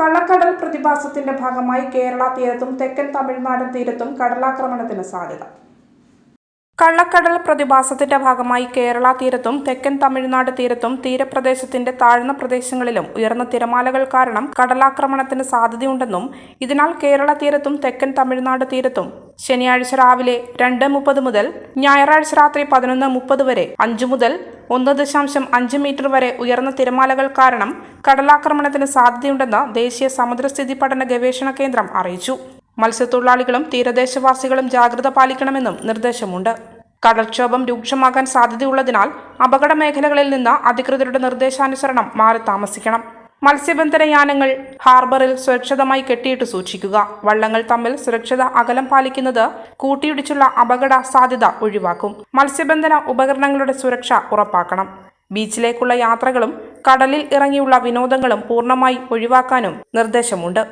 കള്ളക്കടൽ പ്രതിഭാസത്തിന്റെ ഭാഗമായി കേരള തീരത്തും തെക്കൻ തമിഴ്നാട് തീരത്തും കടലാക്രമണത്തിന് സാധ്യത. കള്ളക്കടൽ പ്രതിഭാസത്തിന്റെ ഭാഗമായി കേരള തീരത്തും തെക്കൻ തമിഴ്നാട് തീരത്തും തീരപ്രദേശത്തിന്റെ താഴ്ന്ന പ്രദേശങ്ങളിലും ഉയർന്ന തിരമാലകൾ കാരണം കടലാക്രമണത്തിന് സാധ്യതയുണ്ടെന്നും ഇതിനാൽ കേരള തീരത്തും തെക്കൻ തമിഴ്നാട് തീരത്തും ശനിയാഴ്ച രാവിലെ രണ്ട് മുപ്പത് മുതൽ ഞായറാഴ്ച രാത്രി പതിനൊന്ന് മുപ്പത് വരെ അഞ്ചു മുതൽ ഒന്ന് ദശാംശം അഞ്ച് മീറ്റർ വരെ ഉയർന്ന തിരമാലകൾ കാരണം കടലാക്രമണത്തിന് സാധ്യതയുണ്ടെന്ന് ദേശീയ സമുദ്രസ്ഥിതി പഠന ഗവേഷണ കേന്ദ്രം അറിയിച്ചു. മത്സ്യത്തൊഴിലാളികളും തീരദേശവാസികളും ജാഗ്രത പാലിക്കണമെന്നും നിർദ്ദേശമുണ്ട്. കടൽക്ഷോഭം രൂക്ഷമാകാൻ സാധ്യതയുള്ളതിനാൽ അപകട മേഖലകളിൽ നിന്ന് അധികൃതരുടെ നിർദ്ദേശാനുസരണം മാറി താമസിക്കണം. മത്സ്യബന്ധന യാനങ്ങൾ ഹാർബറിൽ സുരക്ഷിതമായി കെട്ടിയിട്ട് സൂക്ഷിക്കുക. വള്ളങ്ങൾ തമ്മിൽ സുരക്ഷിത അകലം പാലിക്കുന്നത് കൂട്ടിയിടിച്ചുള്ള അപകട സാധ്യത ഒഴിവാക്കും. മത്സ്യബന്ധന ഉപകരണങ്ങളുടെ സുരക്ഷ ഉറപ്പാക്കണം. ബീച്ചിലേക്കുള്ള യാത്രകളും കടലിൽ ഇറങ്ങിയുള്ള വിനോദങ്ങളും പൂർണമായി ഒഴിവാക്കാനും നിർദ്ദേശമുണ്ട്.